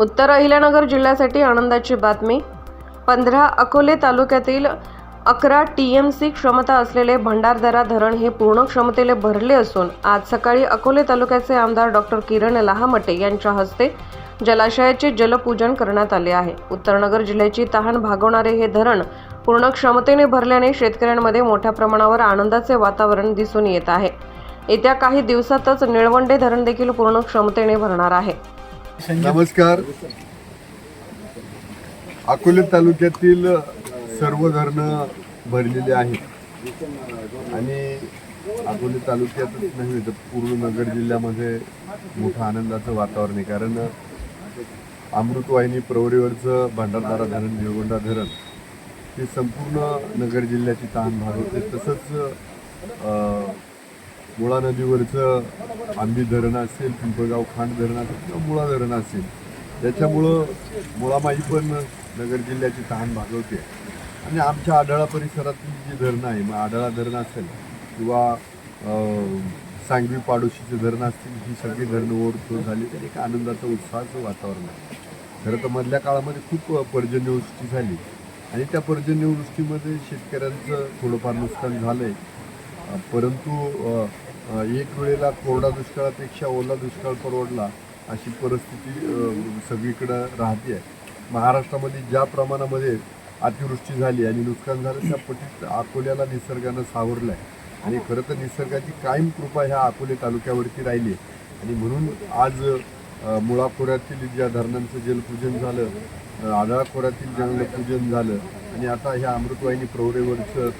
उत्तर अहिल्यानगर जिल्ह्यासाठी आनंदाची बातमी. पंधरा अकोले तालुक्यातील अकरा टी एम सी क्षमता असलेले भंडारदरा धरण हे पूर्ण क्षमतेने भरले असून आज सकाळी अकोले तालुक्याचे आमदार डॉक्टर किरण लहामटे यांच्या हस्ते जलाशयाचे जलपूजन करण्यात आले आहे. उत्तरनगर जिल्ह्याची तहान भागवणारे हे धरण पूर्ण क्षमतेने भरल्याने शेतकऱ्यांमध्ये मोठ्या प्रमाणावर आनंदाचे वातावरण दिसून येत आहे. येत्या काही दिवसातच निळवंडे धरण देखील पूर्ण क्षमतेने भरणार आहे. नमस्कार. अकोले तालुक्यातील सर्व धरणं भरलेली आहेत. आणि अकोले तालुक्यातच नव्हे तर पूर्ण नगर जिल्ह्यामध्ये मोठं आनंदाचं वातावरण आहे. कारण अमृतवाहिनी प्रवरीवरचं भांडारदारा धरण निळगोंडा धरण हे संपूर्ण नगर जिल्ह्याची तहान भागवते. तसंच मुळा नदीवरचं आंबी धरण असेल पिंपळगाव खांड धरण असेल किंवा मुळा धरण असेल त्याच्यामुळं मुळामाई पण नगर जिल्ह्याची तहान भागवते. आणि आमच्या आढळा परिसरातली जी धरणं आहे मग आढळा धरण असेल किंवा सांगवी पाडोशीचे धरणं असतील ही सगळी धरणं ओढतो झाली तर एक आनंदाचं उत्साहाचं वातावरण आहे. खरं तर मधल्या काळामध्ये खूप पर्जन्यवृष्टी झाली. आणि त्या पर्जन्यवृष्टीमध्ये शेतकऱ्यांचं थोडंफार नुकसान झालं आहे परंतु एक वेळेला कोरडा दुष्काळापेक्षा ओला दुष्काळ परवडला अशी परिस्थिती सगळीकडं राहते. आहे महाराष्ट्रामध्ये ज्या प्रमाणामध्ये अतिवृष्टी झाली आणि नुकसान झालं त्या पटीत अकोल्याला निसर्गानं सावरलं आहे आणि खरं तर निसर्गाची कायम कृपा ह्या अकोले तालुक्यावरती राहिली. आहे आणि म्हणून आज मुळाखोऱ्यातील मुळा खोऱ्यातील ज्या धरणांचं जलपूजन झालं अ, आढळा खोऱ्यातील जलपूजन झालं आणि आता ह्या अमृतवाहिनी प्रवरेवरचं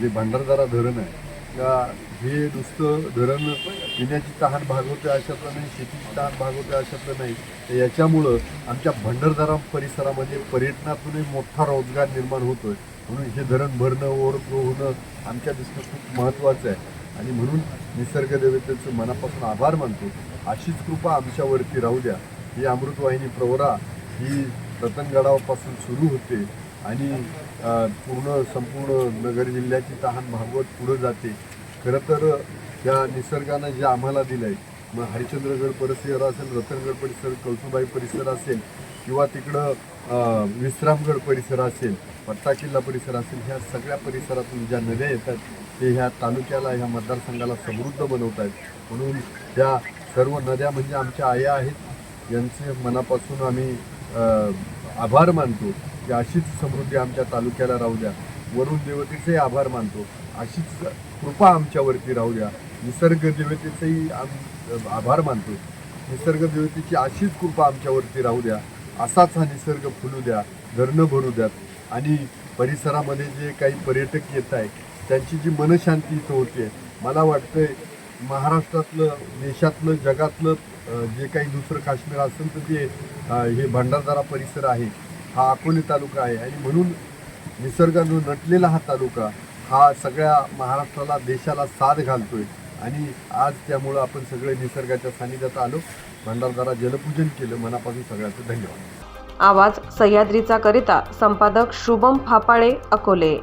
जे भंडारदारा धरण आहे हे नुसतं धरण पिण्याची तहान भागवते अशातलं नाही शेतीची तहान भागवते अशातलं नाही तर याच्यामुळं आमच्या भंडारदारा परिसरामध्ये पर्यटनातूनही मोठा रोजगार निर्माण होतो आहे म्हणून हे धरण भरणं ओव्हरफ्लो होणं आमच्या दृष्टीनं खूप महत्त्वाचं आहे. आणि म्हणून निसर्गदेवतेचं मनापासून आभार मानतो. अशीच कृपा आमच्यावरती राहू द्या. ही अमृतवाहिनी प्रवरा ही रतनगडापासून सुरू होते. आणि पूर्ण संपूर्ण नगर जिल्ह्याची तहान भागवत पुढं जाते. खरं तर या निसर्गानं जे आम्हाला दिलं आहे मग हरिश्चंद्रगड परिसर असेल रतनगड परिसर कळसुबाई परिसर असेल किंवा तिकडं विश्रामगड परिसर असेल पट्टा किल्ला परिसर असेल ह्या सगळ्या परिसरातून ज्या नद्या येतात ते ह्या तालुक्याला ह्या मतदारसंघाला समृद्ध बनवत आहेत. म्हणून त्या सर्व नद्या म्हणजे आमच्या आया आहेत. यांचे मनापासून आम्ही आभार मानतो. की अशीच समृद्धी आमच्या तालुक्याला राहू द्या. वरुण देवतेचेही आभार मानतो. अशीच कृपा आमच्यावरती राहू द्या. निसर्ग देवतेचेही आम आभार मानतो. निसर्ग देवतेची अशीच कृपा आमच्यावरती राहू द्या. असाच हा निसर्ग फुलू द्या धरणं भरू द्यात. आणि परिसरामध्ये जे काही पर्यटक येत आहे त्यांची जी मनशांती इथं होते मला वाटतंय महाराष्ट्रातलं देशातलं जगातलं जे काही दुसरं काश्मीर असेल तर ते हे भंडारदारा परिसर आहे. हा अकोले तालुका आहे. आणि म्हणून निसर्गानं नटलेला हा तालुका हा सगळ्या महाराष्ट्राला देशाला साथ घालतोय. आणि आज त्यामुळं आपण सगळे निसर्गाच्या सानिध्यात आलो. भंडारदारा जलपूजन केलं. मनापासून सगळ्यांचं धन्यवाद. आवाज सह्याद्रीचा करिता संपादक शुभम फापाळे अकोले.